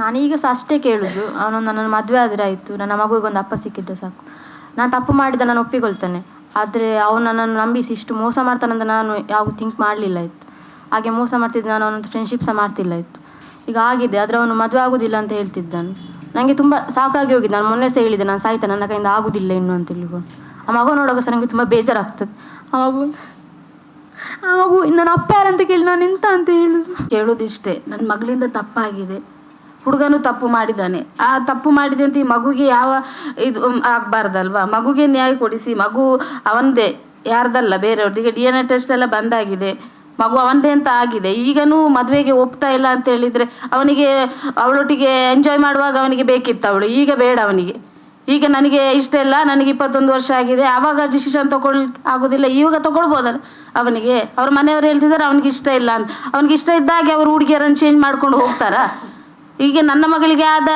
ನಾನೀಗ ಸಹ ಅಷ್ಟೇ ಕೇಳುದು. ಅವನು ನನ್ನನ್ನು ಮದುವೆ ಆದರೆ ಆಯಿತು. ನನ್ನ ಮಗುವಿಗೊಂದು ಅಪ್ಪ ಸಿಕ್ಕಿದ್ರೆ ಸಾಕು. ನಾನು ತಪ್ಪು ಮಾಡಿದ ನಾನು ಒಪ್ಪಿಕೊಳ್ತೇನೆ. ಆದರೆ ಅವನು ನನ್ನನ್ನು ನಂಬಿಸಿ ಇಷ್ಟು ಮೋಸ ಮಾಡ್ತಾನಂತ ನಾನು ಯಾವಾಗ ಥಿಂಕ್ ಮಾಡಲಿಲ್ಲ ಇತ್ತು ಹಾಗೆ ಮೋಸ ಮಾಡ್ತಿದ್ದೆ ನಾನು ಅವನ ಫ್ರೆಂಡ್ಶಿಪ್ ಸಹ ಮಾಡ್ತಿಲ್ಲ ಇತ್ತು ಈಗ ಆಗಿದೆ, ಆದರೆ ಅವನು ಮದುವೆ ಆಗೋದಿಲ್ಲ ಅಂತ ಹೇಳ್ತಿದ್ದಾನೆ ನನಗೆ ತುಂಬ ಸಾಕಾಗಿ ಹೋಗಿದ್ದೆ ನಾನು ಮೊನ್ನೆ ಸಹ ಹೇಳಿದೆ, ನಾನು ಸಾಯ್ತೆ, ನನ್ನ ಕೈಯಿಂದ ಆಗುದಿಲ್ಲ ಇನ್ನು ಅಂತ ಹೇಳಿಕೊಂಡು ಆ ಮಗು ನೋಡುವಾಗ ಸಹ ನನಗೆ ತುಂಬ ಬೇಜಾರಾಗ್ತದೆ. ಆ ಮಗು ಆ ಮಗು ನನ್ನ ಅಪ್ಪ ಯಾರಂತ ಕೇಳಿ ನಾನು ಎಂತ ಅಂತ ಹೇಳುದು? ಕೇಳೋದಿಷ್ಟೇ. ನನ್ನ ಮಗಳಿಂದ ತಪ್ಪಾಗಿದೆ. ಹುಡುಗನು ತಪ್ಪು ಮಾಡಿದ್ದಾನೆ. ಆ ತಪ್ಪು ಮಾಡಿದೆ ಈ ಮಗುಗೆ ಯಾವ ಇದು ಆಗ್ಬಾರ್ದಲ್ವಾ? ಮಗುಗೆ ನ್ಯಾಯ ಕೊಡಿಸಿ, ಮಗು ಅವಂದೇ, ಯಾರ್ದಲ್ಲ ಬೇರೆಯವ್ರಿಗೆ ಡಿ ಎನ್ ಎ ಟೆಸ್ಟ್ ಎಲ್ಲ ಬಂದಾಗಿದೆ. ಮಗು ಅವನದೇ ಅಂತ ಆಗಿದೆ. ಈಗನೂ ಮದುವೆಗೆ ಒಪ್ತಾ ಇಲ್ಲ ಅಂತ ಹೇಳಿದ್ರೆ ಅವನಿಗೆ, ಅವಳೊಟ್ಟಿಗೆ ಎಂಜಾಯ್ ಮಾಡುವಾಗ ಅವನಿಗೆ ಬೇಕಿತ್ತು ಅವಳು. ಈಗ ಬೇಡ ಅವನಿಗೆ. ಈಗ ನನಗೆ ಇಷ್ಟ ಇಲ್ಲ, ನನಗೆ ಇಪ್ಪತ್ತೊಂದು ವರ್ಷ ಆಗಿದೆ. ಆವಾಗ ಡಿಸಿಷನ್ ತಗೊಳ್, ಆಗೋದಿಲ್ಲ. ಇವಾಗ ತಗೊಳ್ಬೋದಲ್ಲ ಅವನಿಗೆ. ಅವ್ರ ಮನೆಯವರು ಹೇಳ್ತಿದ್ದಾರೆ, ಅವನಿಗೆ ಇಷ್ಟ ಇಲ್ಲ ಅಂತ. ಅವನಿಗೆ ಇಷ್ಟ ಇದ್ದಾಗೆ ಅವರು ಹುಡುಗಿಯರನ್ನು ಚೇಂಜ್ ಮಾಡ್ಕೊಂಡು ಹೋಗ್ತಾರಾ? ಈಗ ನನ್ನ ಮಗಳಿಗೆ ಆದ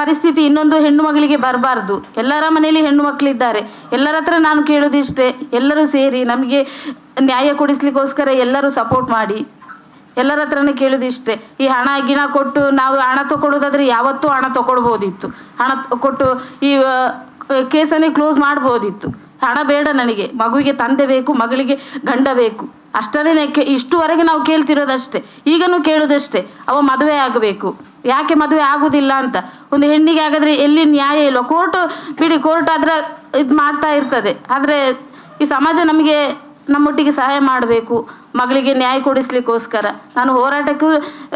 ಪರಿಸ್ಥಿತಿ ಇನ್ನೊಂದು ಹೆಣ್ಣು ಮಗಳಿಗೆ ಬರಬಾರ್ದು. ಎಲ್ಲರ ಮನೆಯಲ್ಲಿ ಹೆಣ್ಣು ಮಕ್ಕಳಿದ್ದಾರೆ ಎಲ್ಲರ ಹತ್ರ ನಾನು ಕೇಳೋದಿಷ್ಟೇ. ಎಲ್ಲರೂ ಸೇರಿ ನಮಗೆ ನ್ಯಾಯ ಕೊಡಿಸ್ಲಿಕ್ಕೋಸ್ಕರ ಎಲ್ಲರೂ ಸಪೋರ್ಟ್ ಮಾಡಿ. ಎಲ್ಲರ ಹತ್ರನೇ ಕೇಳೋದಿಷ್ಟೇ. ಈ ಹಣ, ಗಿಣ ಕೊಟ್ಟು ನಾವು ಹಣ ತಗೊಳ್ಳೋದಾದ್ರೆ ಯಾವತ್ತೂ ಹಣ ತಗೊಳ್ಬೋದಿತ್ತು. ಹಣ ಕೊಟ್ಟು ಈ ಕೇಸನ್ನೇ ಕ್ಲೋಸ್ ಮಾಡ್ಬೋದಿತ್ತು. ಹಣ ಬೇಡ ನನಗೆ. ಮಗುವಿಗೆ ತಂದೆ ಬೇಕು, ಮಗಳಿಗೆ ಗಂಡ ಬೇಕು. ಅಷ್ಟರೇ ಇಷ್ಟುವರೆಗೆ ನಾವು ಕೇಳ್ತಿರೋದಷ್ಟೇ. ಈಗನೂ ಕೇಳೋದಷ್ಟೇ. ಅವ ಮದುವೆ ಆಗಬೇಕು. ಯಾಕೆ ಮದುವೆ ಆಗುದಿಲ್ಲ ಅಂತ. ಒಂದು ಹೆಣ್ಣಿಗೆ ಹಾಗಾದ್ರೆ ಎಲ್ಲಿ ನ್ಯಾಯ ಇಲ್ಲ ಕೋರ್ಟ್, ಬಿಡಿ, ಕೋರ್ಟ್ ಆದ್ರೆ ಇದು ಮಾಡ್ತಾ ಇರ್ತದೆ. ಆದರೆ ಈ ಸಮಾಜ ನಮಗೆ ನಮ್ಮೊಟ್ಟಿಗೆ ಸಹಾಯ ಮಾಡಬೇಕು. ಮಗಳಿಗೆ ನ್ಯಾಯ ಕೊಡಿಸ್ಲಿಕ್ಕೋಸ್ಕರ. ನಾನು ಹೋರಾಟಕ್ಕೂ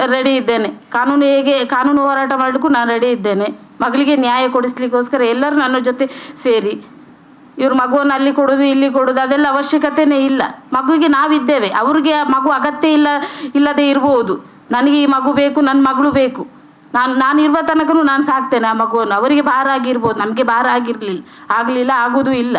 ರೆಡಿ ಇದ್ದೇನೆ. ಕಾನೂನು ಹೇಗೆ, ಕಾನೂನು ಹೋರಾಟ ಮಾಡಲಿಕ್ಕೂ ನಾನು ರೆಡಿ ಇದ್ದೇನೆ. ಮಗಳಿಗೆ ನ್ಯಾಯ ಕೊಡಿಸ್ಲಿಕ್ಕೋಸ್ಕರ ಎಲ್ಲರೂ ನನ್ನ ಜೊತೆ ಸೇರಿ. ಇವ್ರು ಮಗುವನ್ನು ಅಲ್ಲಿ ಕೊಡೋದು, ಇಲ್ಲಿ ಕೊಡೋದು, ಅದೆಲ್ಲ ಅವಶ್ಯಕತೆನೇ ಇಲ್ಲ. ಮಗುವಿಗೆ ನಾವಿದ್ದೇವೆ. ಅವ್ರಿಗೆ ಮಗು ಅಗತ್ಯ ಇಲ್ಲ, ಇಲ್ಲದೆ ಇರ್ಬೋದು. ನನಗೆ ಈ ಮಗು ಬೇಕು ನನ್ನ ಮಗಳು ಬೇಕು. ನಾನು ನಾನು ಇರುವ ತನಕನೂ ನಾನು ಸಾಕ್ತೇನೆ ಆ ಮಗುವನ್ನು. ಅವರಿಗೆ ಭಾರ ಆಗಿರ್ಬೋದು. ನಮಗೆ ಭಾರ ಆಗಿರಲಿಲ್ಲ, ಆಗಲಿಲ್ಲ, ಆಗೋದು ಇಲ್ಲ.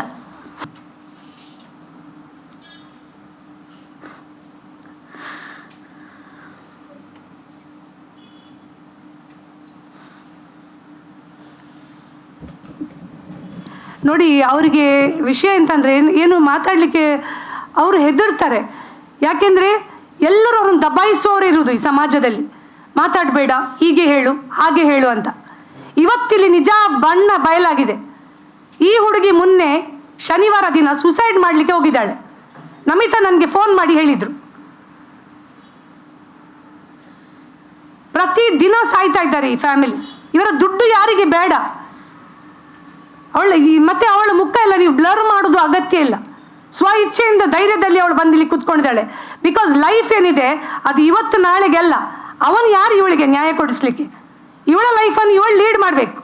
ನೋಡಿ, ಅವರಿಗೆ ವಿಷಯ ಅಂತಂದರೆ ಏನು ಏನು ಮಾತಾಡಲಿಕ್ಕೆ ಅವರು ಹೆದರ್ತಾರೆ. ಯಾಕೆಂದರೆ ಎಲ್ಲರೂ ಅವ್ರನ್ನ ದಬಾಯಿಸುವವರು ಇರುವುದು ಈ ಸಮಾಜದಲ್ಲಿ. ಮಾತಾಡಬೇಡ, ಹೀಗೆ ಹೇಳು, ಹಾಗೆ ಹೇಳು ಅಂತ. ಇವತ್ತಿಲ್ಲಿ ನಿಜ ಬಣ್ಣ ಬಯಲಾಗಿದೆ. ಈ ಹುಡುಗಿ ಮೊನ್ನೆ ಶನಿವಾರ ದಿನ ಸುಸೈಡ್ ಮಾಡಲಿಕ್ಕೆ ಹೋಗಿದ್ದಾಳೆ. ನಮಿತಾ ನನಗೆ ಫೋನ್ ಮಾಡಿ ಹೇಳಿದ್ರು. ಪ್ರತಿ ದಿನ ಸಾಯ್ತಾ ಇದ್ದಾರೆ ಈ ಫ್ಯಾಮಿಲಿ ಇವರ ದುಡ್ಡು ಯಾರಿಗೆ ಬೇಡ? ಅವಳ ಈ ಮತ್ತೆ ಅವಳ ಮುಖ ಎಲ್ಲ ನೀವು ಬ್ಲರ್ ಮಾಡೋದು ಅಗತ್ಯ ಇಲ್ಲ. ಸ್ವ ಇಚ್ಛೆಯಿಂದ ಧೈರ್ಯದಲ್ಲಿ ಅವಳು ಬಂದಿಲ್ಲಿ ಕುತ್ಕೊಂಡಿದ್ದಾಳೆ. ಬಿಕಾಸ್ ಲೈಫ್ ಏನಿದೆ, ಅದು ಇವತ್ತು ನಾಳೆಗೆಲ್ಲ ಅವನು ಯಾರು ಇವಳಿಗೆ ನ್ಯಾಯ ಕೊಡಿಸ್ಲಿಕ್ಕೆ? ಇವಳ ಲೈಫನ್ನು ಇವಳು ಲೀಡ್ ಮಾಡಬೇಕು.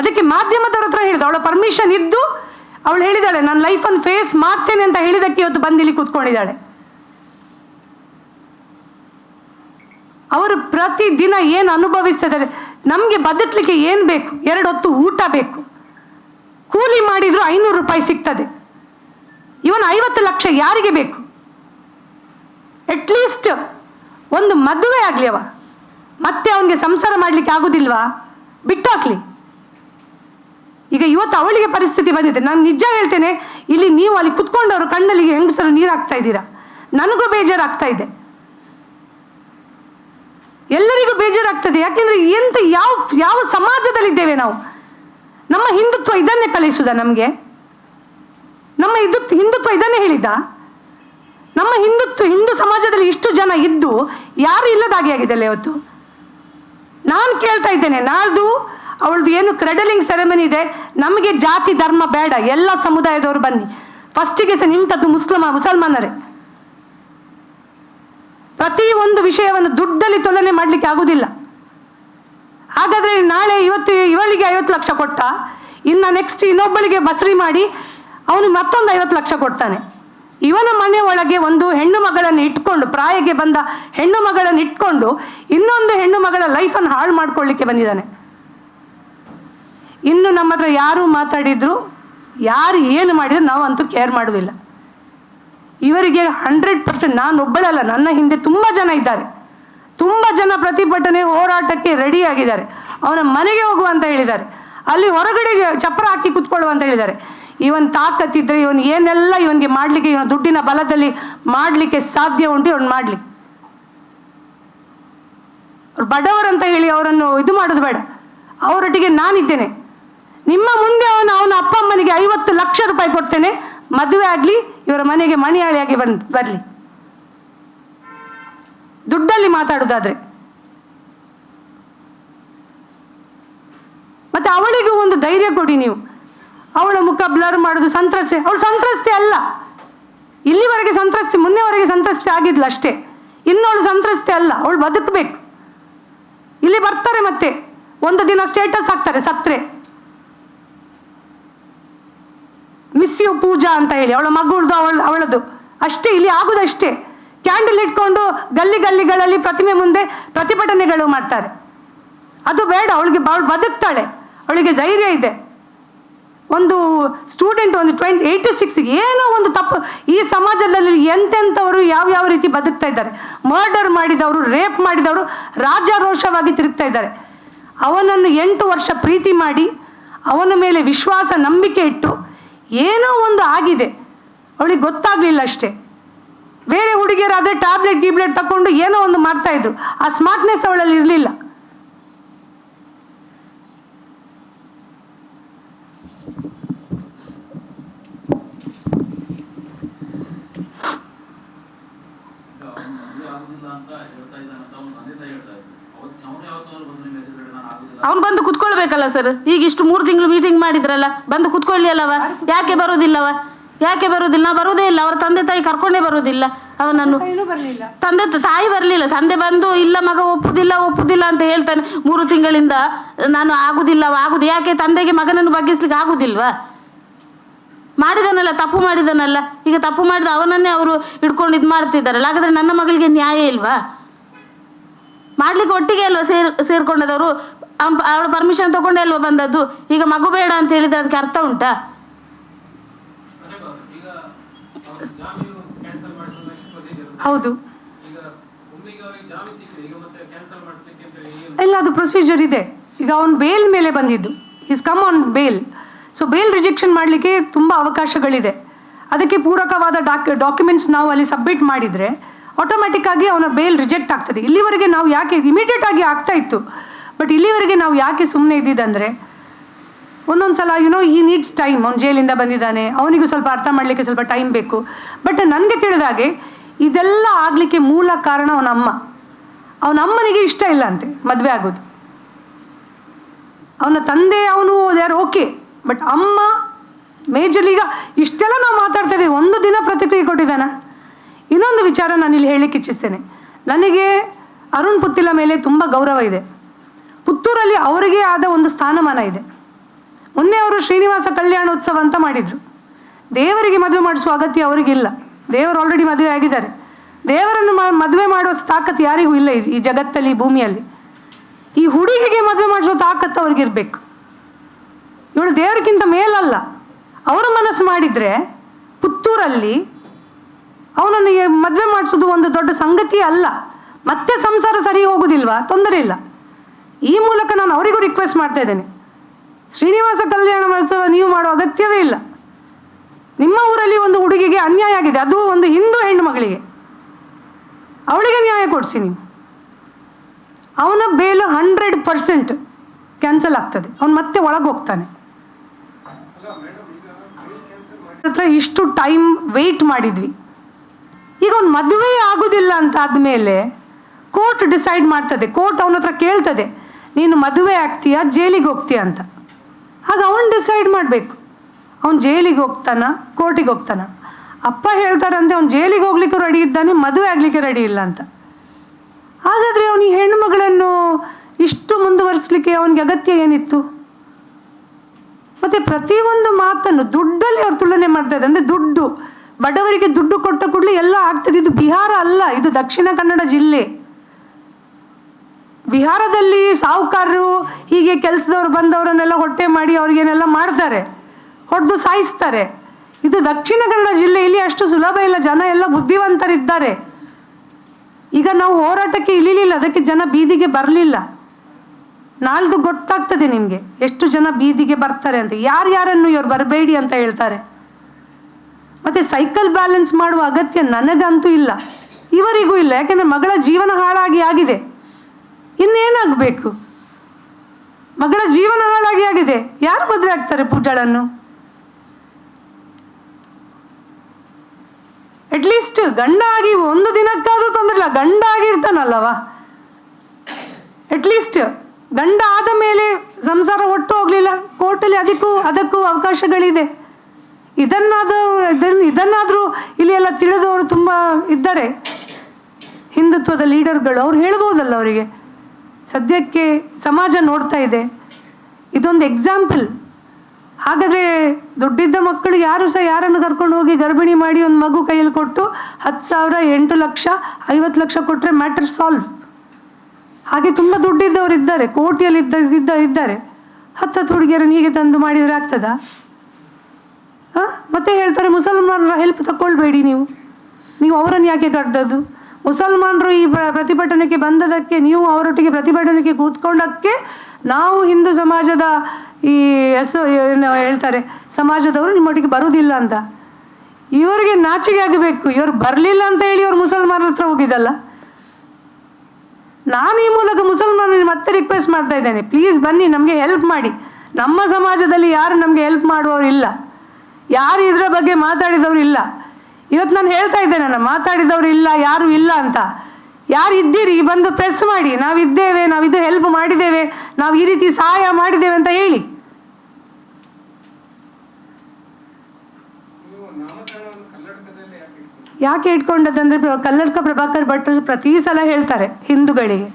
ಅದಕ್ಕೆ ಮಾಧ್ಯಮದವ್ರ ಹತ್ರ ಹೇಳಿದ ಅವಳ ಪರ್ಮಿಷನ್ ಇದ್ದು ಅವಳು ಹೇಳಿದಾಳೆ, ನನ್ನ ಲೈಫನ್ನು ಫೇಸ್ ಮಾಡ್ತೇನೆ ಅಂತ ಹೇಳಿದಕ್ಕೆ ಇವತ್ತು ಬಂದಿಲ್ಲಿ ಕುತ್ಕೊಂಡಿದ್ದಾಳೆ. ಅವರು ಪ್ರತಿದಿನ ದಿನ ಏನು ಅನುಭವಿಸ್ತಿದ್ದಾರೆ? ನಮಗೆ ಬದುಕಲಿಕ್ಕೆ ಏನು ಬೇಕು? ಎರಡು ಹೊತ್ತು ಊಟ ಬೇಕು. ಕೂಲಿ ಮಾಡಿದ್ರು ಐನೂರು ರೂಪಾಯಿ ಸಿಗ್ತದೆ. ಇವನ್ ಐವತ್ತು ಲಕ್ಷ ಯಾರಿಗೆ ಬೇಕು? ಅಟ್ಲೀಸ್ಟ್ ಒಂದು ಮದುವೆ ಆಗಲಿ ಅವ. ಮತ್ತೆ ಅವನಿಗೆ ಸಂಸಾರ ಮಾಡಲಿಕ್ಕೆ ಆಗುದಿಲ್ವಾ? ಬಿಟ್ಟು ಹಾಕ್ಲಿ ಈಗ ಇವತ್ತು ಅವಳಿಗೆ ಪರಿಸ್ಥಿತಿ ಬಂದಿದೆ. ನಾನು ನಿಜ ಹೇಳ್ತೇನೆ, ಇಲ್ಲಿ ನೀವು ಅಲ್ಲಿ ಕುತ್ಕೊಂಡವರು ಕಣ್ಣಲ್ಲಿಗೆ ಹೆಂಗಸರು ನೀರು ಹಾಕ್ತಾ ಇದ್ದೀರಾ? ನನಗೂ ಬೇಜಾರಾಗ್ತಾ ಇದೆ. ಎಲ್ಲರಿಗೂ ಬೇಜಾರಾಗ್ತದೆ. ಯಾಕೆಂದ್ರೆ ಎಂತ ಯಾವ ಯಾವ ಸಮಾಜದಲ್ಲಿದ್ದೇವೆ ನಾವು? ನಮ್ಮ ಹಿಂದುತ್ವ ಇದನ್ನೇ ಕಲಿಸುದ ನಮಗೆ? ನಮ್ಮ ಇದು, ಹಿಂದುತ್ವ ಇದನ್ನೇ ಹೇಳಿದ ನಮ್ಮ ಹಿಂದುತ್ವ, ಹಿಂದೂ ಸಮಾಜದಲ್ಲಿ ಇಷ್ಟು ಜನ ಇದ್ದು ಯಾರು ಇಲ್ಲದಾಗಿ ಆಗಿದೆ ಅಲ್ಲ ಇವತ್ತು ನಾನು ಕೇಳ್ತಾ ಇದ್ದೇನೆ, ನಾಳ್ದು ಅವಳದು ಏನು ಕ್ರೆಡಲಿಂಗ್ ಸೆರೆಮನಿ ಇದೆ, ನಮಗೆ ಜಾತಿ, ಧರ್ಮ ಬೇಡ, ಎಲ್ಲ ಸಮುದಾಯದವರು ಬನ್ನಿ. ಫಸ್ಟಿಗೆ ಸಹ ನಿಂತದ್ದು ಮುಸ್ಲಿಮ, ಮುಸಲ್ಮಾನರೇ. ಪ್ರತಿ ಒಂದು ವಿಷಯವನ್ನು ದುಡ್ಡಲ್ಲಿ ತುಲನೆ ಮಾಡಲಿಕ್ಕೆ ಆಗುದಿಲ್ಲ. ಹಾಗಾದ್ರೆ ನಾಳೆ ಇವತ್ತು ಇವಳಿಗೆ ಐವತ್ತು ಲಕ್ಷ ಕೊಟ್ಟ, ಇನ್ನು ನೆಕ್ಸ್ಟ್ ಇನ್ನೊಬ್ಬಳಿಗೆ ಬಸರಿ ಮಾಡಿ, ಅವನು ಮತ್ತೊಂದು ಐವತ್ತು ಲಕ್ಷ ಕೊಡ್ತಾನೆ. ಇವನ ಮನೆ ಒಳಗೆ ಒಂದು ಹೆಣ್ಣು ಮಗಳನ್ನು ಇಟ್ಕೊಂಡು ಪ್ರಾಯಕ್ಕೆ ಬಂದ ಹೆಣ್ಣು ಮಗಳನ್ನು ಇಟ್ಕೊಂಡು, ಇನ್ನೊಂದು ಹೆಣ್ಣು ಮಗಳ ಲೈಫನ್ನು ಹಾಳು ಮಾಡ್ಕೊಳ್ಳಿಕ್ಕೆ ಬಂದಿದ್ದಾನೆ. ಇನ್ನು ನಮ್ಮ ಹತ್ರ ಯಾರು ಮಾತಾಡಿದ್ರು, ಯಾರು ಏನು ಮಾಡಿದ್ರು ನಾವಂತೂ ಕೇರ್ ಮಾಡುವುದಿಲ್ಲ ಇವರಿಗೆ ಹಂಡ್ರೆಡ್ ಪರ್ಸೆಂಟ್ ನಾನು ಒಬ್ಬಳಲ್ಲ ನನ್ನ ಹಿಂದೆ ತುಂಬ ಜನ ಇದ್ದಾರೆ. ತುಂಬ ಜನ ಪ್ರತಿಭಟನೆ ಹೋರಾಟಕ್ಕೆ ರೆಡಿ ಆಗಿದ್ದಾರೆ. ಅವನ ಮನೆಗೆ ಹೋಗುವ ಅಂತ ಹೇಳಿದ್ದಾರೆ. ಅಲ್ಲಿ ಹೊರಗಡೆ ಚಪ್ಪರ ಹಾಕಿ ಕುತ್ಕೊಳ್ಳುವ ಅಂತ ಹೇಳಿದ್ದಾರೆ. ಇವನ್ ತಾಕತ್ತಿದ್ರೆ ಇವನ್ ಏನೆಲ್ಲ ಇವನಿಗೆ ಮಾಡ್ಲಿಕ್ಕೆ, ಇವನ ದುಡ್ಡಿನ ಬಲದಲ್ಲಿ ಮಾಡ್ಲಿಕ್ಕೆ ಸಾಧ್ಯ ಉಂಟು ಇವನ್ ಮಾಡ್ಲಿ ಬಡವರಂತ ಹೇಳಿ ಅವರನ್ನು ಇದು ಮಾಡೋದು ಬೇಡ. ಅವರೊಟ್ಟಿಗೆ ನಾನಿದ್ದೇನೆ. ನಿಮ್ಮ ಮುಂದೆ ಅವನು, ಅವನ ಅಪ್ಪ ಅಮ್ಮನಿಗೆ ಐವತ್ತು ಲಕ್ಷ ರೂಪಾಯಿ ಕೊಡ್ತೇನೆ. ಮದುವೆ ಆಗಲಿ, ಇವರ ಮನೆಗೆ ಮಣಿಯಾಳಿಯಾಗಿ ಬಂದ್, ಬರಲಿ. ದುಡ್ಡಲ್ಲಿ ಮಾತಾಡೋದಾದ್ರೆ. ಮತ್ತೆ ಅವಳಿಗೂ ಒಂದು ಧೈರ್ಯ ಕೊಡಿ ನೀವು. ಅವಳ ಮುಖ ಬ್ಲರ್ ಮಾಡೋದು ಸಂತ್ರಸ್ತೆ. ಅವಳು ಸಂತ್ರಸ್ತೆ ಅಲ್ಲ. ಇಲ್ಲಿವರೆಗೆ ಸಂತ್ರಸ್ತೆ, ಮೊನ್ನೆವರೆಗೆ ಸಂತ್ರಸ್ತೆ ಆಗಿದ್ಲು ಅಷ್ಟೇ. ಇನ್ನವಳು ಸಂತ್ರಸ್ತೆ ಅಲ್ಲ. ಅವಳು ಬದುಕಬೇಕು. ಇಲ್ಲಿ ಬರ್ತಾರೆ ಮತ್ತೆ. ಒಂದು ದಿನ ಸ್ಟೇಟಸ್ ಹಾಕ್ತಾರೆ ಸತ್ರೆ ಮಿಸ್ ಯು ಪೂಜಾ ಅಂತ ಹೇಳಿ, ಅವಳ ಮಗುಳ್ದು ಅವಳ, ಅವಳದು. ಅಷ್ಟೇ, ಇಲ್ಲಿ ಆಗುದಷ್ಟೇ. ಕ್ಯಾಂಡಲ್ ಇಟ್ಕೊಂಡು ಗಲ್ಲಿ ಗಲ್ಲಿಗಳಲ್ಲಿ ಪ್ರತಿಮೆ ಮುಂದೆ ಪ್ರತಿಭಟನೆಗಳು ಮಾಡ್ತಾರೆ. ಅದು ಬೇಡ, ಅವಳಿಗೆ ಅವಳು ಬದುಕ್ತಾಳೆ. ಅವಳಿಗೆ ಧೈರ್ಯ ಇದೆ. ಒಂದು ಸ್ಟೂಡೆಂಟ್ ಒಂದು ಟ್ವೆಂಟಿ ಏಯ್ಟಿ ಸಿಕ್ಸ್ ಏನೋ ಒಂದು ತಪ್ಪು, ಈ ಸಮಾಜದಲ್ಲಿ ಎಂತೆಂಥವರು ಯಾವ ಯಾವ ರೀತಿ ಬದುಕ್ತಾ ಇದ್ದಾರೆ. ಮರ್ಡರ್ ಮಾಡಿದವರು ರೇಪ್ ಮಾಡಿದವರು, ರಾಜಾರೋಷವಾಗಿ ತಿರುಗ್ತಾ ಇದ್ದಾರೆ. ಅವನನ್ನು ಎಂಟು ವರ್ಷ ಪ್ರೀತಿ ಮಾಡಿ, ಅವನ ಮೇಲೆ ವಿಶ್ವಾಸ, ನಂಬಿಕೆ ಇಟ್ಟು ಏನೋ ಒಂದು ಆಗಿದೆ. ಅವಳಿಗೆ ಗೊತ್ತಾಗ್ಲಿಲ್ಲ ಅಷ್ಟೇ. ಬೇರೆ ಹುಡುಗಿಯರಾದ್ರೆ ಟ್ಯಾಬ್ಲೆಟ್ ಗಿಬ್ಲೆಟ್ ತಗೊಂಡು ಏನೋ ಒಂದು ಮಾಡ್ತಾ ಇದ್ರು. ಆ ಸ್ಮಾರ್ಟ್ನೆಸ್ ಅವಳಲ್ಲಿ ಇರಲಿಲ್ಲ ಮದುವೆ ಆಗುದಿಲ್ಲ ಅಂತ ಹೇಳ್ತಾ ಇದ್ದಾನೆ ಅಂತ ಅವ್ನು ತಂದೆ ತಾಯಿ ಹೇಳ್ತಾ ಇದ್ರು ಅವತ್ತು ಅವನು ಯಾವತ್ತಾದ್ರು ಬಂದು ನಿಮ್ಮ ಎದುರುಗಡೆ ನಾನು ಆಗುದಿಲ್ಲ ಅವ್ನು ಬಂದು ಕುತ್ಕೊಳ್ಬೇಕಲ್ಲ ಸರ್ ಈಗ ಇಷ್ಟು ಮೂರು ತಿಂಗಳು ಮೀಟಿಂಗ್ ಮಾಡಿದ್ರಲ್ಲ ಬಂದು ಕುತ್ಕೊಳ್ಳಿ ಅಲ್ಲವ ಯಾಕೆ ಬರೋದಿಲ್ಲವ? ಯಾಕೆ ಬರೋದಿಲ್ಲ? ನಾವು ಬರೋದೇ ಇಲ್ಲ. ಅವ್ರ ತಂದೆ ತಾಯಿ ಕರ್ಕೊಂಡೇ ಬರೋದಿಲ್ಲ. ಅವನನ್ನು ಬರಲಿಲ್ಲ. ತಂದೆ ತಾಯಿ ಬರಲಿಲ್ಲ. ತಂದೆ ಬಂದು ಇಲ್ಲ ಮಗ ಒಪ್ಪುದಿಲ್ಲ ಒಪ್ಪುದಿಲ್ಲ ಅಂತ ಹೇಳ್ತಾನೆ. ಮೂರು ತಿಂಗಳಿಂದ ನಾನು ಆಗುದಿಲ್ಲ ಆಗುದು. ಯಾಕೆ ತಂದೆಗೆ ಮಗನನ್ನು ಬಗ್ಗಿಸ್ಲಿಕ್ಕೆ ಆಗುದಿಲ್ವಾ? ಮಾಡಿದನಲ್ಲ ತಪ್ಪು ಮಾಡಿದನಲ್ಲ. ಈಗ ತಪ್ಪು ಮಾಡಿದ ಅವನನ್ನೇ ಅವರು ಇಟ್ಕೊಂಡು ಇದು ಮಾಡ್ತಿದ್ದಾರಲ್ಲ. ಹಾಗಾದ್ರೆ ನನ್ನ ಮಗಳಿಗೆ ನ್ಯಾಯ ಇಲ್ವಾ? ಮಾಡ್ಲಿಕ್ಕೆ ಒಟ್ಟಿಗೆ ಅಲ್ವಾ ಸೇರ್ ಸೇರ್ಕೊಂಡದವರು? ಅವಳ ಪರ್ಮಿಷನ್ ತಗೊಂಡೆ ಅಲ್ವಾ ಬಂದದ್ದು? ಈಗ ಮಗು ಬೇಡ ಅಂತ ಹೇಳಿದ್ರೆ ಅದಕ್ಕೆ ಅರ್ಥ ಉಂಟಾ? ಹೌದು. ಇಲ್ಲ ಅದು ಪ್ರೊಸೀಜರ್ ಇದೆ. ಈಗ ಅವನು ಬೇಲ್ ಮೇಲೆ ಬಂದಿದ್ದು. Is come on bail so bail rejection ಮಾಡಲಿಕ್ಕೆ ತುಂಬ ಅವಕಾಶಗಳಿದೆ. ಅದಕ್ಕೆ ಪೂರಕವಾದ ಡಾಕ್ ಡಾಕ್ಯುಮೆಂಟ್ಸ್ ನಾವು ಅಲ್ಲಿ ಸಬ್ಮಿಟ್ ಮಾಡಿದರೆ ಆಟೋಮ್ಯಾಟಿಕ್ ಆಗಿ ಅವನ ಬೇಲ್ ರಿಜೆಕ್ಟ್ ಆಗ್ತದೆ. ಇಲ್ಲಿವರೆಗೆ ನಾವು ಯಾಕೆ ಇಮಿಡಿಯೇಟ್ ಆಗಿ ಆಗ್ತಾ ಇತ್ತು? ಬಟ್ ಇಲ್ಲಿವರೆಗೆ ನಾವು ಯಾಕೆ ಸುಮ್ಮನೆ ಇದ್ದಿದ್ದಂದರೆ ಒಂದೊಂದು ಸಲ ಯುನೋ ಈ ನೀಡ್ಸ್ ಟೈಮ್ ಅವ್ನು ಜೈಲಿಂದ ಬಂದಿದ್ದಾನೆ. ಅವನಿಗೂ ಸ್ವಲ್ಪ ಅರ್ಥ ಮಾಡಲಿಕ್ಕೆ ಸ್ವಲ್ಪ ಟೈಮ್ ಬೇಕು. ಬಟ್ ನನಗೆ ತಿಳಿದಾಗೆ ಇದೆಲ್ಲ ಆಗಲಿಕ್ಕೆ ಮೂಲ ಕಾರಣ ಅವನ ಅಮ್ಮ. ಅವನ ಅಮ್ಮನಿಗೆ ಇಷ್ಟ ಇಲ್ಲ ಅಂತೆ, ಮದುವೆ ಆಗೋದು. ಅವನ ತಂದೆ, ಅವನು ಯಾರು ಓಕೆ ಬಟ್ ಅಮ್ಮ ಮೇಜರ್ ಈಗ ಇಷ್ಟೆಲ್ಲ ನಾವು ಮಾತಾಡ್ತಾ ಇದ್ದೀವಿ ಒಂದು ದಿನ ಪ್ರತಿಕ್ರಿಯೆ ಕೊಟ್ಟಿದ್ದಾನ? ಇನ್ನೊಂದು ವಿಚಾರ ನಾನು ಇಲ್ಲಿ ಹೇಳಲಿಕ್ಕೆ ಇಚ್ಛಿಸ್ತೇನೆ. ನನಗೆ ಅರುಣ್ ಪುತ್ತಿಲ ಮೇಲೆ ತುಂಬ ಗೌರವ ಇದೆ. ಪುತ್ತೂರಲ್ಲಿ ಅವರಿಗೆ ಆದ ಒಂದು ಸ್ಥಾನಮಾನ ಇದೆ. ಮೊನ್ನೆ ಅವರು ಶ್ರೀನಿವಾಸ ಕಲ್ಯಾಣೋತ್ಸವ ಅಂತ ಮಾಡಿದ್ರು. ದೇವರಿಗೆ ಮದುವೆ ಮಾಡಿಸುವ ಅಗತ್ಯ ಅವರಿಗಿಲ್ಲ. ದೇವರು ಆಲ್ರೆಡಿ ಮದುವೆ ಆಗಿದ್ದಾರೆ. ದೇವರನ್ನು ಮದುವೆ ಮಾಡುವ ತಾಕತ್ತು ಯಾರಿಗೂ ಇಲ್ಲ ಈ- ಜಗತ್ತಲ್ಲಿ ಭೂಮಿಯಲ್ಲಿ. ಈ ಹುಡುಗಿಗೆ ಮದುವೆ ಮಾಡಿಸುವ ತಾಕತ್ತು ಅವ್ರಿಗಿರ್ಬೇಕು. ಇವಳು ದೇವರಿಗಿಂತ ಮೇಲಲ್ಲ. ಅವರ ಮನಸ್ಸು ಮಾಡಿದ್ರೆ ಪುತ್ತೂರಲ್ಲಿ ಅವನನ್ನು ಮದುವೆ ಮಾಡಿಸೋದು ಒಂದು ದೊಡ್ಡ ಸಂಗತಿ ಅಲ್ಲ. ಮತ್ತೆ ಸಂಸಾರ ಸರಿ ಹೋಗುದಿಲ್ವಾ? ತೊಂದರೆ ಇಲ್ಲ. ಈ ಮೂಲಕ ನಾನು ಅವರಿಗೂ ರಿಕ್ವೆಸ್ಟ್ ಮಾಡ್ತಾ ಇದ್ದೇನೆ. ಶ್ರೀನಿವಾಸ ಕಲ್ಯಾಣ ಮಹೋತ್ಸವ ನೀವು ಮಾಡೋ ಅಗತ್ಯವೇ ಇಲ್ಲ. ನಿಮ್ಮ ಊರಲ್ಲಿ ಒಂದು ಹುಡುಗಿಗೆ ಅನ್ಯಾಯ ಆಗಿದೆ. ಅದು ಒಂದು ಹಿಂದೂ ಹೆಣ್ಣು ಮಗಳಿಗೆ. ಅವಳಿಗೆ ನ್ಯಾಯ ಕೊಡಿಸಿ ನೀವು. ಅವನ ಬೇಲು ಹಂಡ್ರೆಡ್ ಪರ್ಸೆಂಟ್ ಕ್ಯಾನ್ಸಲ್ ಆಗ್ತದೆ. ಅವನು ಮತ್ತೆ ಒಳಗೆ ಹೋಗ್ತಾನೆ. ಹತ್ರ ಇಷ್ಟು ಟೈಮ್ ವೆಯ್ಟ್ ಮಾಡಿದ್ವಿ. ಈಗ ಅವ್ನು ಮದುವೆ ಆಗುದಿಲ್ಲ ಅಂತ ಆದ್ಮೇಲೆ ಕೋರ್ಟ್ ಡಿಸೈಡ್ ಮಾಡ್ತದೆ. ಕೋರ್ಟ್ ಅವನ ಹತ್ರ ಕೇಳ್ತದೆ. ನೀನು ಮದುವೆ ಆಗ್ತೀಯಾ, ಜೈಲಿಗೆ ಹೋಗ್ತೀಯಾ ಅಂತ. ಆಗ ಅವನು ಡಿಸೈಡ್ ಮಾಡಬೇಕು. ಅವನು ಜೈಲಿಗೆ ಹೋಗ್ತಾನ, ಕೋರ್ಟಿಗೆ ಹೋಗ್ತಾನ. ಅಪ್ಪ ಹೇಳ್ತಾರಂತೆ, ಅವ್ನು ಜೈಲಿಗೆ ಹೋಗ್ಲಿಕ್ಕೆ ರೆಡಿ ಇದ್ದಾನೆ, ಮದುವೆ ಆಗಲಿಕ್ಕೆ ರೆಡಿ ಇಲ್ಲ ಅಂತ. ಹಾಗಾದ್ರೆ ಅವನು ಈ ಹೆಣ್ಣು ಮಗಳನ್ನು ಇಷ್ಟು ಮುಂದುವರಿಸಲಿಕ್ಕೆ ಅವನಿಗೆ ಅಗತ್ಯ ಏನಿತ್ತು? ಮತ್ತೆ ಪ್ರತಿಯೊಂದು ಮಾತನ್ನು ದುಡ್ಡಲ್ಲಿ ಅವ್ರು ತುಲನೆ ಮಾಡ್ತಾ ಇದ್ದಾರೆ. ಅಂದ್ರೆ ದುಡ್ಡು, ಬಡವರಿಗೆ ದುಡ್ಡು ಕೊಟ್ಟ ಕೂಡಲೇ ಎಲ್ಲ ಆಗ್ತದೆ. ಇದು ಬಿಹಾರ ಅಲ್ಲ, ಇದು ದಕ್ಷಿಣ ಕನ್ನಡ ಜಿಲ್ಲೆ. ಬಿಹಾರದಲ್ಲಿ ಸಾಹುಕಾರರು ಹೀಗೆ ಕೆಲಸದವ್ರು ಬಂದವರನ್ನೆಲ್ಲ ಹೊಟ್ಟೆ ಮಾಡಿ ಅವ್ರಿಗೇನೆಲ್ಲ ಮಾಡ್ತಾರೆ, ಹೊಡೆದು ಸಾಯಿಸ್ತಾರೆ. ಇದು ದಕ್ಷಿಣ ಕನ್ನಡ ಜಿಲ್ಲೆಯಲ್ಲಿ ಅಷ್ಟು ಸುಲಭ ಇಲ್ಲ, ಜನ ಎಲ್ಲ ಬುದ್ಧಿವಂತರಿದ್ದಾರೆ. ಈಗ ನಾವು ಹೋರಾಟಕ್ಕೆ ಇಳಿಲಿಲ್ಲ, ಅದಕ್ಕೆ ಜನ ಬೀದಿಗೆ ಬರಲಿಲ್ಲ. ನಾಳ್ದು ಗೊತ್ತಾಗ್ತದೆ ನಿಮಗೆ, ಎಷ್ಟು ಜನ ಬೀದಿಗೆ ಬರ್ತಾರೆ ಅಂತ. ಯಾರ್ಯಾರನ್ನು ಇವ್ರು ಬರಬೇಡಿ ಅಂತ ಹೇಳ್ತಾರೆ. ಮತ್ತೆ ಸೈಕಲ್ ಬ್ಯಾಲೆನ್ಸ್ ಮಾಡುವ ಅಗತ್ಯ ನನಗಂತೂ ಇಲ್ಲ, ಇವರಿಗೂ ಇಲ್ಲ. ಯಾಕೆಂದ್ರೆ ಮಗಳ ಜೀವನ ಹಾಳಾಗಿ ಆಗಿದೆ. ಇನ್ನು ಏನಾಗಬೇಕು ಮಗಳ ಜೀವನ ಹಾಳಾಗಿ ಆಗಿದೆ. ಯಾರು ಮದುವೆ ಆಗ್ತಾರೆ ಪೂಜಾಳನ್ನು? ಅಟ್ಲೀಸ್ಟ್ ಗಂಡ ಆಗಿ ಒಂದು ದಿನಕ್ಕಾದ್ರೂ ತೊಂದ್ರೆ ಇಲ್ಲ. ಗಂಡ ಆಗಿರ್ತಾನಲ್ಲವ. ಅಟ್ಲೀಸ್ಟ್ ಗಂಡ ಆದ ಮೇಲೆ ಸಂಸಾರ ಒಟ್ಟು ಹೋಗ್ಲಿಲ್ಲ. ಕೋರ್ಟಲ್ಲಿ ಅದಕ್ಕೂ ಅದಕ್ಕೂ ಅವಕಾಶಗಳಿದೆ. ಇದನ್ನಾದ್ರೂ ಇದನ್ನ ಇದನ್ನಾದ್ರೂ ಇಲ್ಲಿ ಎಲ್ಲ ತಿಳಿದವರು ತುಂಬಾ ಇದ್ದಾರೆ. ಹಿಂದುತ್ವದ ಲೀಡರ್ಗಳು ಅವ್ರು ಹೇಳ್ಬೋದಲ್ಲ ಅವರಿಗೆ. ಸದ್ಯಕ್ಕೆ ಸಮಾಜ ನೋಡ್ತಾ ಇದೆ. ಇದೊಂದು ಎಕ್ಸಾಂಪಲ್ ಹಾಗಾದ್ರೆ ದುಡ್ಡಿದ್ದ ಮಕ್ಕಳು ಯಾರು ಸಹ ಯಾರನ್ನು ಕರ್ಕೊಂಡು ಹೋಗಿ ಗರ್ಭಿಣಿ ಮಾಡಿ ಒಂದು ಮಗು ಕೈಯಲ್ಲಿ ಕೊಟ್ಟು ಹತ್ತು ಸಾವಿರ, ಎಂಟು ಲಕ್ಷ, ಐವತ್ತು ಲಕ್ಷ ಕೊಟ್ಟರೆ ಮ್ಯಾಟರ್ ಸಾಲ್ವ್ ಹಾಗೆ ತುಂಬ ದುಡ್ಡಿದ್ದವರು ಇದ್ದಾರೆ, ಕೋಟಿಯಲ್ಲಿ ಇದ್ದ ಇದ್ದ, ಇದ್ದಾರೆ. ಹತ್ತತ್ತು ಹುಡುಗಿಯರನ್ನು ಹೀಗೆ ತಂದು ಮಾಡಿದರೆ ಆಗ್ತದ? ಹ? ಮತ್ತೆ ಹೇಳ್ತಾರೆ, ಮುಸಲ್ಮಾನರ ಹೆಲ್ಪ್ ತಗೊಳ್ಬೇಡಿ ನೀವು. ನೀವು ಅವರನ್ನು ಯಾಕೆ ಕರೆದದ್ದು ಮುಸಲ್ಮಾನರು ಈ ಪ್ರ- ಪ್ರತಿಭಟನೆಗೆ ಬಂದದಕ್ಕೆ, ನೀವು ಅವರೊಟ್ಟಿಗೆ ಪ್ರತಿಭಟನೆಗೆ ಕೂತ್ಕೊಂಡಕ್ಕೆ ನಾವು ಹಿಂದೂ ಸಮಾಜದ ಈ ಎಸ್ ಹೇಳ್ತಾರೆ, ಸಮಾಜದವರು ನಿಮ್ಮೊಟ್ಟಿಗೆ ಬರುವುದಿಲ್ಲ ಅಂತ. ಇವರಿಗೆ ನಾಚಿಕೆ ಆಗಬೇಕು. ಇವರು ಬರಲಿಲ್ಲ ಅಂತ ಹೇಳಿ ಇವರು ಮುಸಲ್ಮಾನರ ಹತ್ರ ಹೋಗಿದ್ದಲ್ಲ. ನಾನು ಈ ಮೂಲಕ ಮುಸಲ್ಮಾನರಿಗೆ ಮತ್ತೆ ರಿಕ್ವೆಸ್ಟ್ ಮಾಡ್ತಾ ಇದ್ದೇನೆ. ಪ್ಲೀಸ್ ಬನ್ನಿ, ನಮಗೆ ಹೆಲ್ಪ್ ಮಾಡಿ. ನಮ್ಮ ಸಮಾಜದಲ್ಲಿ ಯಾರು ನಮಗೆ ಹೆಲ್ಪ್ ಮಾಡುವವರು ಇಲ್ಲ ಯಾರು ಇದರ ಬಗ್ಗೆ ಮಾತಾಡಿದವರು ಇಲ್ಲ ಇವತ್ತು ನಾನು ಹೇಳ್ತಾ ಇದ್ದೇನೆ ನಾನು ಮಾತಾಡಿದವರು ಇಲ್ಲ ಯಾರು ಇಲ್ಲ ಅಂತ. ಯಾರು ಇದ್ದೀರಿ ಬಂದು ಪ್ರೆಸ್ ಮಾಡಿ. ನಾವಿದ್ದೇವೆ ನಾವು ಇದು ಹೆಲ್ಪ್ ಮಾಡಿದ್ದೇವೆ ನಾವು ಈ ರೀತಿ ಸಹಾಯ ಮಾಡಿದ್ದೇವೆ ಅಂತ ಹೇಳಿ. ಯಾಕೆ ಇಟ್ಕೊಂಡದಂದ್ರೆ? ಕಲ್ಲಡ್ಕ ಪ್ರಭಾಕರ್ ಭಟ್ರು ಪ್ರತಿ ಸಲ ಹೇಳ್ತಾರೆ ಹಿಂದೂಗಳಿಗೆ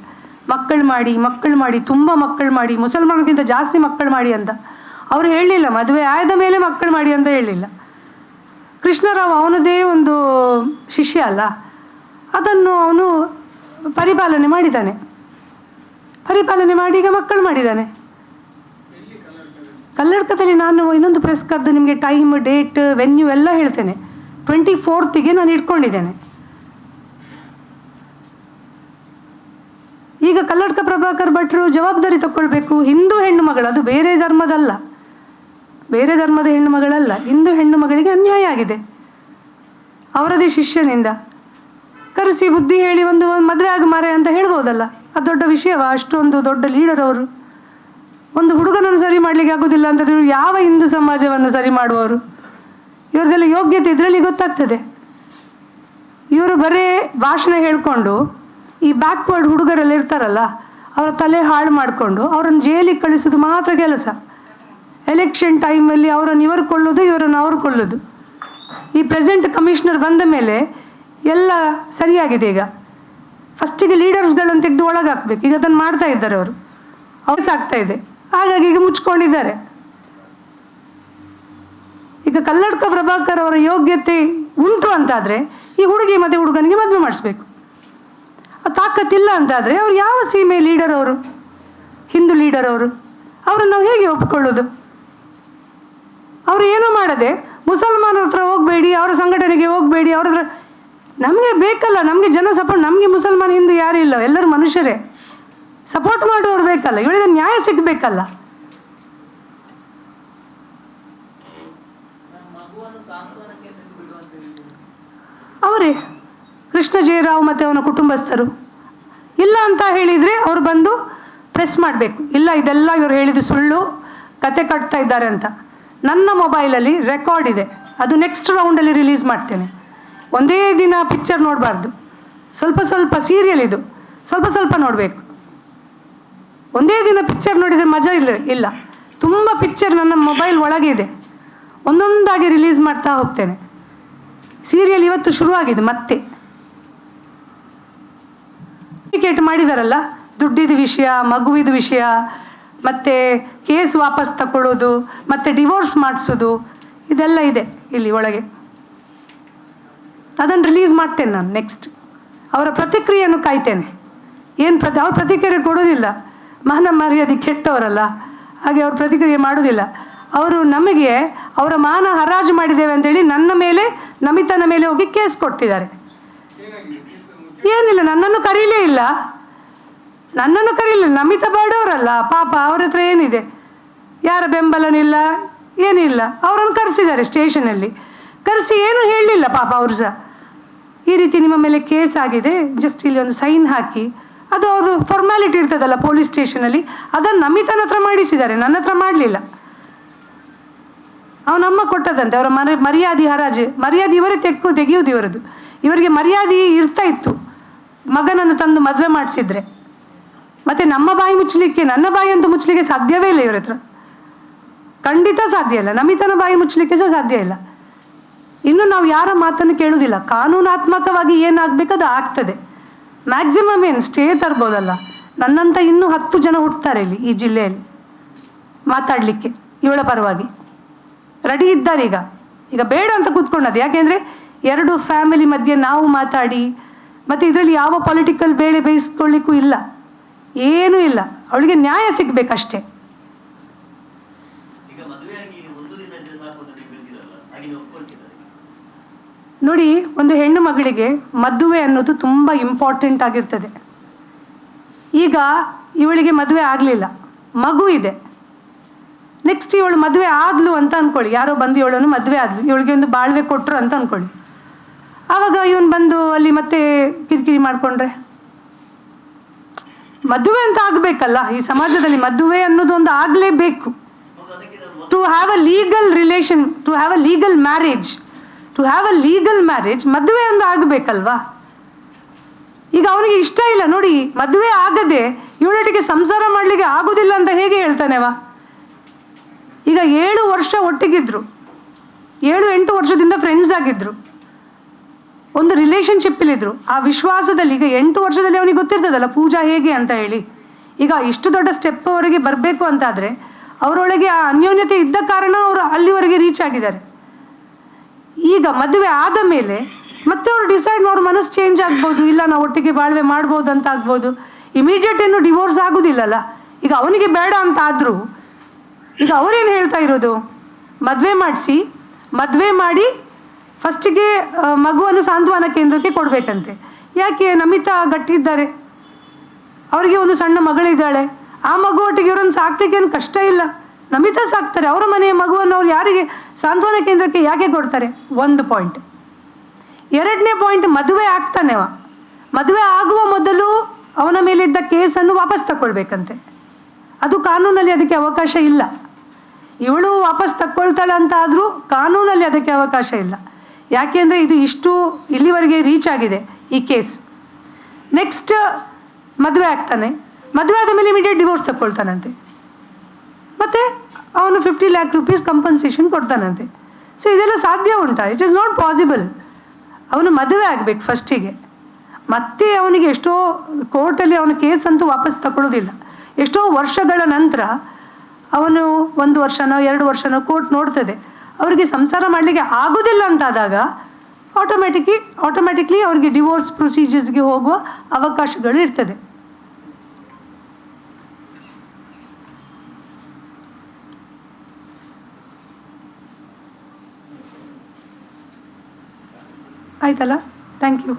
ಮಕ್ಕಳು ಮಾಡಿ ಮಕ್ಕಳು ಮಾಡಿ ತುಂಬ ಮಕ್ಕಳು ಮಾಡಿ ಮುಸಲ್ಮಾನಕ್ಕಿಂತ ಜಾಸ್ತಿ ಮಕ್ಕಳು ಮಾಡಿ ಅಂತ. ಅವ್ರು ಹೇಳಲಿಲ್ಲ ಮದುವೆ ಆದ ಮೇಲೆ ಮಕ್ಕಳು ಮಾಡಿ ಅಂತ ಹೇಳಲಿಲ್ಲ ಕೃಷ್ಣರಾವ್ ಅವನದೇ ಒಂದು ಶಿಷ್ಯ ಅಲ್ಲ. ಅದನ್ನು ಅವನು ಪರಿಪಾಲನೆ ಮಾಡಿದ್ದಾನೆ. ಪರಿಪಾಲನೆ ಮಾಡಿ ಈಗ ಮಕ್ಕಳು ಮಾಡಿದ್ದಾನೆ. ಕಲ್ಲಡ್ಕದಲ್ಲಿ ನಾನು ಇನ್ನೊಂದು ಪ್ರೆಸ್ ಕದ್ದು ನಿಮಗೆ ಟೈಮ್ ಡೇಟ್ ವೆನ್ಯೂ ಎಲ್ಲ ಹೇಳ್ತೇನೆ. ಟ್ವೆಂಟಿ ಫೋರ್ತಿಗೆ ನಾನು ಇಟ್ಕೊಂಡಿದ್ದೇನೆ. ಈಗ ಕಲ್ಲಡ್ಕ ಪ್ರಭಾಕರ್ ಭಟ್ರು ಜವಾಬ್ದಾರಿ ತಗೊಳ್ಬೇಕು ಹಿಂದೂ ಹೆಣ್ಣು ಮಗಳು, ಅದು ಬೇರೆ ಧರ್ಮದಲ್ಲ. ಬೇರೆ ಧರ್ಮದ ಹೆಣ್ಣು ಮಗಳಲ್ಲ ಹಿಂದೂ ಹೆಣ್ಣು ಮಗಳಿಗೆ ಅನ್ಯಾಯ ಆಗಿದೆ. ಅವರದೇ ಶಿಷ್ಯನಿಂದ, ಕರೆಸಿ ಬುದ್ಧಿ ಹೇಳಿ ಒಂದು ಮದುವೆ ಆಗ ಮಾರೆ ಅಂತ ಹೇಳ್ಬೋದಲ್ಲ? ಅದು ದೊಡ್ಡ ವಿಷಯವ? ಅಷ್ಟೊಂದು ದೊಡ್ಡ ಲೀಡರ್ ಅವರು. ಒಂದು ಹುಡುಗನನ್ನು ಸರಿ ಮಾಡ್ಲಿಕ್ಕೆ ಆಗುದಿಲ್ಲ ಅಂತ ಯಾವ ಹಿಂದೂ ಸಮಾಜವನ್ನು ಸರಿ ಮಾಡುವವರು? ಇವ್ರದೆಲ್ಲ ಯೋಗ್ಯತೆ ಇದರಲ್ಲಿ ಗೊತ್ತಾಗ್ತದೆ. ಇವರು ಬರೇ ಭಾಷಣ ಹೇಳ್ಕೊಂಡು, ಈ ಬ್ಯಾಕ್ವರ್ಡ್ ಹುಡುಗರೆಲ್ಲ ಇರ್ತಾರಲ್ಲ, ಅವರ ತಲೆ ಹಾಳು ಮಾಡಿಕೊಂಡು, ಅವರನ್ನು ಜೈಲಿಗೆ ಕಳಿಸೋದು ಮಾತ್ರ ಕೆಲಸ. ಎಲೆಕ್ಷನ್ ಟೈಮಲ್ಲಿ ಅವರನ್ನು ಇವರು ಕೊಳ್ಳೋದು ಇವರನ್ನು ಅವರು ಕೊಳ್ಳೋದು ಈ ಪ್ರೆಸೆಂಟ್ ಕಮಿಷನರ್ ಬಂದ ಮೇಲೆ ಎಲ್ಲ ಸರಿಯಾಗಿದೆ ಈಗ. ಫಸ್ಟಿಗೆ ಲೀಡರ್ಸ್ಗಳನ್ನು ತೆಗೆದು ಒಳಗೆ ಹಾಕ್ಬೇಕು ಈಗ ಅದನ್ನು ಮಾಡ್ತಾ ಇದ್ದಾರೆ ಅವರು. ಆಗ್ತಾ ಇದೆ. ಹಾಗಾಗಿ ಈಗ ಮುಚ್ಕೊಂಡಿದ್ದಾರೆ. ಈಗ ಕಲ್ಲಡ್ಕ ಪ್ರಭಾಕರ್ ಅವರ ಯೋಗ್ಯತೆ ಉಂಟು ಅಂತಾದ್ರೆ, ಈ ಹುಡುಗಿ ಮತ್ತು ಹುಡುಗನಿಗೆ ಮದುವೆ ಮಾಡಿಸ್ಬೇಕು. ತಾಕತ್ತಿಲ್ಲ ಅಂತಾದ್ರೆ, ಅವ್ರು ಯಾವ ಸೀಮೆ ಲೀಡರ್ ಅವರು? ಹಿಂದೂ ಲೀಡರ್ ಅವರು. ಅವರನ್ನು ನಾವು ಹೇಗೆ ಒಪ್ಕೊಳ್ಳೋದು? ಅವರು ಏನೂ ಮಾಡದೆ ಮುಸಲ್ಮಾನರ ಹತ್ರ ಹೋಗಬೇಡಿ, ಅವರ ಸಂಘಟನೆಗೆ ಹೋಗಬೇಡಿ, ಅವ್ರ ಹತ್ರ ನಮಗೆ ಬೇಕಲ್ಲ, ನಮಗೆ ಜನ ಸಪೋರ್ಟ್ ನಮಗೆ ಮುಸಲ್ಮಾನ ಹಿಂದೂ ಯಾರೂ ಇಲ್ಲ, ಎಲ್ಲರೂ ಮನುಷ್ಯರೇ. ಸಪೋರ್ಟ್ ಮಾಡೋರು ಬೇಕಲ್ಲ ಇವಳಿಗೆ ನ್ಯಾಯ ಸಿಗಬೇಕಲ್ಲ. ಅವರೇ, ಕೃಷ್ಣ ಜಯರಾವ್ ಮತ್ತು ಅವನ ಕುಟುಂಬಸ್ಥರು. ಇಲ್ಲ ಅಂತ ಹೇಳಿದರೆ ಅವರು ಬಂದು ಪ್ರೆಸ್ ಮಾಡಬೇಕು. ಇಲ್ಲ, ಇದೆಲ್ಲ ಇವರು ಹೇಳಿದ ಸುಳ್ಳು, ಕತೆ ಕಟ್ತಾ ಇದ್ದಾರೆ ಅಂತ. ನನ್ನ ಮೊಬೈಲಲ್ಲಿ ರೆಕಾರ್ಡ್ ಇದೆ. ಅದು ನೆಕ್ಸ್ಟ್ ರೌಂಡಲ್ಲಿ ರಿಲೀಸ್ ಮಾಡ್ತೇನೆ. ಒಂದೇ ದಿನ ಪಿಕ್ಚರ್ ನೋಡಬಾರ್ದು. ಸ್ವಲ್ಪ ಸ್ವಲ್ಪ ಸೀರಿಯಲ್ ಇದು. ಸ್ವಲ್ಪ ಸ್ವಲ್ಪ ನೋಡಬೇಕು. ಒಂದೇ ದಿನ ಪಿಕ್ಚರ್ ನೋಡಿದರೆ ಮಜಾ ಇಲ್ಲ ಇಲ್ಲ. ತುಂಬ ಪಿಕ್ಚರ್ ನನ್ನ ಮೊಬೈಲ್ ಒಳಗೆ ಇದೆ. ಒಂದೊಂದಾಗಿ ರಿಲೀಸ್ ಮಾಡ್ತಾ ಹೋಗ್ತೇನೆ. ಸೀರಿಯಲ್ ಇವತ್ತು ಶುರುವಾಗಿದೆ, ಮತ್ತೆ. ಟಿಕೆಟ್ ಮಾಡಿದಾರಲ್ಲ? ದುಡ್ಡಿದ ವಿಷಯ, ಮಗುವಿದ ವಿಷಯ, ಮತ್ತೆ ಕೇಸ್ ವಾಪಸ್ ತಗೊಳ್ಳೋದು ಮತ್ತೆ ಡಿವೋರ್ಸ್ ಮಾಡಿಸೋದು, ಇದೆಲ್ಲ ಇದೆ ಇಲ್ಲಿ ಒಳಗೆ. ಅದನ್ನು ರಿಲೀಸ್ ಮಾಡ್ತೇನೆ ನಾನು ನೆಕ್ಸ್ಟ್ ಅವರ ಪ್ರತಿಕ್ರಿಯೆಯನ್ನು ಕಾಯ್ತೇನೆ. ಏನು ಪ್ರತಿ, ಅವ್ರ ಪ್ರತಿಕ್ರಿಯೆ ಕೊಡೋದಿಲ್ಲ ಮಾನ ಮರ್ಯಾದೆ ಕೆಟ್ಟವರಲ್ಲ. ಹಾಗೆ ಅವ್ರ ಪ್ರತಿಕ್ರಿಯೆ ಮಾಡೋದಿಲ್ಲ ಅವರು ನಮಗೆ, ಅವರ ಮಾನ ಹರಾಜು ಮಾಡಿದ್ದೇವೆ ಅಂತೇಳಿ ನನ್ನ ಮೇಲೆ, ನಮಿತನ ಮೇಲೆ ಹೋಗಿ ಕೇಸ್ ಕೊಡ್ತಿದ್ದಾರೆ. ಏನಿಲ್ಲ, ನನ್ನನ್ನು ಕರೀಲೇ ಇಲ್ಲ. ನನ್ನನ್ನು ಕರೀಲಿಲ್ಲ, ನಮಿತ ಬೇಡವರಲ್ಲ, ಪಾಪ ಅವ್ರ ಹತ್ರ ಏನಿದೆ? ಯಾರ ಬೆಂಬಲನಿಲ್ಲ? ಏನಿಲ್ಲ. ಅವರನ್ನು ಕರೆಸಿದ್ದಾರೆ ಸ್ಟೇಷನಲ್ಲಿ. ಕರೆಸಿ ಏನು ಹೇಳಲಿಲ್ಲ ಪಾಪ ಅವರು ಸಹ ಈ ರೀತಿ ನಿಮ್ಮ ಮೇಲೆ ಕೇಸ್ ಆಗಿದೆ ಜಸ್ಟ್ ಇಲ್ಲಿ ಒಂದು ಸೈನ್ ಹಾಕಿ. ಅದು ಅವರು ಫಾರ್ಮ್ಯಾಲಿಟಿ ಇರ್ತದಲ್ಲ ಪೊಲೀಸ್ ಸ್ಟೇಷನಲ್ಲಿ ಅದನ್ನು ನಮಿತನ ಹತ್ರ ಮಾಡಿಸಿದ್ದಾರೆ. ನನ್ನ ಹತ್ರ ಮಾಡಲಿಲ್ಲ. ಅವನಮ್ಮ ಕೊಟ್ಟದಂತೆ. ಅವರ ಮರ, ಮರ್ಯಾದೆ ಹರಾಜು. ಮರ್ಯಾದೆ ಇವರೇ ತೆಕ್ಕು ತೆಗೆಯುವುದು ಇವರದು ಇವರಿಗೆ ಮರ್ಯಾದೆ ಇರ್ತಾ ಇತ್ತು. ಮಗನನ್ನು ತಂದು ಮದುವೆ ಮಾಡಿಸಿದ್ರೆ. ಮತ್ತೆ ನಮ್ಮ ಬಾಯಿ ಮುಚ್ಚಲಿಕ್ಕೆ, ನನ್ನ ಬಾಯಿ ಅಂತೂ ಮುಚ್ಚಲಿಕ್ಕೆ ಸಾಧ್ಯವೇ ಇಲ್ಲ ಇವರ ಹತ್ರ. ಖಂಡಿತ ಸಾಧ್ಯ ಇಲ್ಲ. ನಮಿತನ ಬಾಯಿ ಮುಚ್ಚಲಿಕ್ಕೆ ಸಹ ಸಾಧ್ಯ ಇಲ್ಲ. ಇನ್ನು ನಾವು ಯಾರ ಮಾತನ್ನು ಕೇಳುವುದಿಲ್ಲ. ಕಾನೂನಾತ್ಮಕವಾಗಿ ಏನಾಗಬೇಕು ಅದು ಆಗ್ತದೆ. ಮ್ಯಾಕ್ಸಿಮಮ್ ಏನು? ಸ್ಟೇ ತರ್ಬೋದಲ್ಲ. ನನ್ನಂತ ಇನ್ನೂ ಹತ್ತು ಜನ ಹುಟ್ಟುತ್ತಾರೆ ಇಲ್ಲಿ, ಈ ಜಿಲ್ಲೆಯಲ್ಲಿ. ಮಾತಾಡಲಿಕ್ಕೆ, ಇವಳ ಪರವಾಗಿ. ರೆಡಿ ಇದ್ದಾರೆ ಈಗ. ಈಗ ಬೇಡ ಅಂತ ಕೂತ್ಕೊಂಡದ್ದು ಯಾಕೆಂದ್ರೆ ಎರಡು ಫ್ಯಾಮಿಲಿ ಮಧ್ಯೆ ನಾವು ಮಾತಾಡಿ, ಮತ್ತೆ ಇದರಲ್ಲಿ ಯಾವ ಪೊಲಿಟಿಕಲ್ ಬೇಳೆ ಬೇಯಿಸ್ಕೊಳ್ಳಿಕ್ಕೂ ಇಲ್ಲ. ಏನೂ ಇಲ್ಲ. ಅವಳಿಗೆ ನ್ಯಾಯ ಸಿಗ್ಬೇಕಷ್ಟೇ ಈಗ ಮದುವೆಯಾಗಿ ಒಂದು ದಿನ ಇದ್ರೆ ಸಾಕು ಅಂತ ನೀವು ಹೇಳ್ತೀರಲ್ಲ ಹಾಗೆ ನೀವು ಒಪ್ಕೊಳ್ತಿದ್ದಾರೆ ನೋಡಿ, ಒಂದು ಹೆಣ್ಣು ಮಗಳಿಗೆ ಮದುವೆ ಅನ್ನೋದು ತುಂಬ ಇಂಪಾರ್ಟೆಂಟ್ ಆಗಿರ್ತದೆ. ಈಗ ಇವಳಿಗೆ ಮದುವೆ ಆಗಲಿಲ್ಲ, ಮಗು ಇದೆ. ನೆಕ್ಸ್ಟ್ ಇವಳು ಮದುವೆ ಆದ್ಲು ಅಂತ ಅನ್ಕೊಳ್ಳಿ. ಯಾರೋ ಬಂದು ಇವಳನ್ನು ಮದುವೆ ಆದ್ಲು ಇವಳಿಗೆ ಒಂದು ಬಾಳ್ವೆ ಕೊಟ್ಟರು ಅಂತ ಅನ್ಕೊಳ್ಳಿ. ಆವಾಗ ಇವನು ಬಂದು ಅಲ್ಲಿ ಮತ್ತೆ ಕಿರಿಕಿರಿ ಮಾಡಿಕೊಂಡ್ರೆ? ಮದುವೆ ಅಂತ ಆಗ್ಬೇಕಲ್ಲ, ಈ ಸಮಾಜದಲ್ಲಿ ಮದುವೆ ಅನ್ನೋದು ಒಂದು ಆಗ್ಲೇಬೇಕು. To have a legal relation to have a legal marriage to have a legal marriage ಮದುವೆ ಒಂದು ಆಗಬೇಕಲ್ವಾ? ಈಗ ಅವನಿಗೆ ಇಷ್ಟ ಇಲ್ಲ, ನೋಡಿ, ಮದುವೆ ಆಗದೆ ಇವಳೊಟ್ಟಿಗೆ ಸಂಸಾರ ಮಾಡಲಿಕ್ಕೆ ಆಗುದಿಲ್ಲ ಅಂತ ಹೇಗೆ ಹೇಳ್ತಾನೆವಾ ಈಗ ಏಳು ವರ್ಷ ಒಟ್ಟಿಗಿದ್ರು, ಏಳು ಎಂಟು ವರ್ಷದಿಂದ ಫ್ರೆಂಡ್ಸ್ ಆಗಿದ್ರು, ಒಂದು ರಿಲೇಶನ್ಶಿಪ್ ಇದ್ರು. ಆ ವಿಶ್ವಾಸದಲ್ಲಿ ಈಗ ಎಂಟು ವರ್ಷದಲ್ಲಿ ಅವನಿಗೆ ಗೊತ್ತಿರ್ತದಲ್ಲ ಪೂಜಾ ಹೇಗೆ ಅಂತ ಹೇಳಿ. ಈಗ ಇಷ್ಟು ದೊಡ್ಡ ಸ್ಟೆಪ್ ಅವರಿಗೆ ಬರಬೇಕು ಅಂತಾದರೆ, ಅವರೊಳಗೆ ಆ ಅನ್ಯೋನ್ಯತೆ ಇದ್ದ ಕಾರಣ ಅವರು ಅಲ್ಲಿವರೆಗೆ ರೀಚ್ ಆಗಿದ್ದಾರೆ. ಈಗ ಮದುವೆ ಆದ ಮೇಲೆ ಮತ್ತೆ ಅವ್ರು ಡಿಸೈಡ್ ಅವ್ರ ಮನಸ್ಸು ಚೇಂಜ್ ಆಗ್ಬೋದು, ಇಲ್ಲ ನಾವು ಒಟ್ಟಿಗೆ ಬಾಳ್ವೆ ಮಾಡ್ಬೋದು ಅಂತ ಆಗ್ಬೋದು ಇಮಿಡಿಯೇಟ್ ಏನು ಡಿವೋರ್ಸ್ ಆಗುದಿಲ್ಲಲ್ಲ, ಈಗ ಅವನಿಗೆ ಬೇಡ ಅಂತ ಆದ್ರೂ, ಈಗ ಅವರೇನು ಹೇಳ್ತಾ ಇರೋದು? ಮದುವೆ ಮಾಡಿಸಿ, ಮದುವೆ ಮಾಡಿ ಫಸ್ಟಿಗೆ ಮಗುವನ್ನು ಸಾಂತ್ವನ ಕೇಂದ್ರಕ್ಕೆ ಕೊಡಬೇಕಂತೆ. ಯಾಕೆ? ನಮಿತಾ ಗಟ್ಟಿದ್ದಾರೆ. ಅವರಿಗೆ ಒಂದು ಸಣ್ಣ ಮಗಳಿದ್ದಾಳೆ. ಆ ಮಗು ಒಟ್ಟಿಗೆ ಇವರನ್ನು ಸಾಕ್ಲಿಕ್ಕೆ ಏನು ಕಷ್ಟ ಇಲ್ಲ. ನಮಿತಾ ಸಾಕ್ತಾರೆ. ಅವರ ಮನೆಯ ಮಗುವನ್ನು ಅವ್ರು ಯಾರಿಗೆ ಸಾಂತ್ವನ ಕೇಂದ್ರಕ್ಕೆ ಯಾಕೆ ಕೊಡ್ತಾರೆ? ಒಂದು ಪಾಯಿಂಟ್ ಎರಡನೇ ಪಾಯಿಂಟ್ ಮದುವೆ ಆಗ್ತಾನೆ ಅವ. ಮದುವೆ ಆಗುವ ಮೊದಲು ಅವನ ಮೇಲಿದ್ದ ಕೇಸನ್ನು ವಾಪಸ್ ತಗೊಳ್ಬೇಕಂತೆ ಅದು ಕಾನೂನಲ್ಲಿ ಅದಕ್ಕೆ ಅವಕಾಶ ಇಲ್ಲ. ಇವಳು ವಾಪಸ್ ತಕ್ಕೊಳ್ತಾಳೆ ಅಂತ ಆದರೂ ಕಾನೂನಲ್ಲಿ ಅದಕ್ಕೆ ಅವಕಾಶ ಇಲ್ಲ. ಯಾಕೆಂದರೆ ಇದು ಇಷ್ಟು ಇಲ್ಲಿವರೆಗೆ ರೀಚ್ ಆಗಿದೆ ಈ ಕೇಸ್. ನೆಕ್ಸ್ಟ್ ಮದುವೆ ಆಗ್ತಾನೆ. ಮದುವೆ ಆದ ಮೇಲೆ ಇಮಿಡಿಯೇಟ್ ಡಿವೋರ್ಸ್ ತಗೊಳ್ತಾನಂತೆ ಮತ್ತೆ ಅವನು ಫಿಫ್ಟಿ ಲ್ಯಾಕ್ ರುಪೀಸ್ ಕಂಪನ್ಸೇಷನ್ ಕೊಡ್ತಾನಂತೆ. ಸೊ ಇದೆಲ್ಲ ಸಾಧ್ಯ ಉಂಟಾ? ಇಟ್ ಈಸ್ ನಾಟ್ ಪಾಸಿಬಲ್ ಅವನು ಮದುವೆ ಆಗಬೇಕು ಫಸ್ಟಿಗೆ ಮತ್ತೆ ಅವನಿಗೆ ಎಷ್ಟೋ ಕೋರ್ಟಲ್ಲಿ ಅವನ ಕೇಸ್ ಅಂತೂ ವಾಪಸ್ ತಗೊಳ್ಳೋದಿಲ್ಲ ಎಷ್ಟೋ ವರ್ಷಗಳ ನಂತರ ಅವನು ಒಂದು ವರ್ಷನೋ, ಎರಡು ವರ್ಷನೋ ಕೋರ್ಟ್ ನೋಡ್ತದೆ. ಅವರಿಗೆ ಸಂಸಾರ ಮಾಡಲಿಕ್ಕೆ ಆಗೋದಿಲ್ಲ ಅಂತಾದಾಗ ಆಟೋಮ್ಯಾಟಿಕ್ಲಿ ಆಟೋಮ್ಯಾಟಿಕ್ಲಿ ಅವರಿಗೆ ಡಿವೋರ್ಸ್ ಪ್ರೊಸೀಜರ್ಸ್ಗೆ ಹೋಗುವ ಅವಕಾಶಗಳು ಇರ್ತದೆ. ಆಯ್ತಲ್ಲ ಥ್ಯಾಂಕ್ ಯು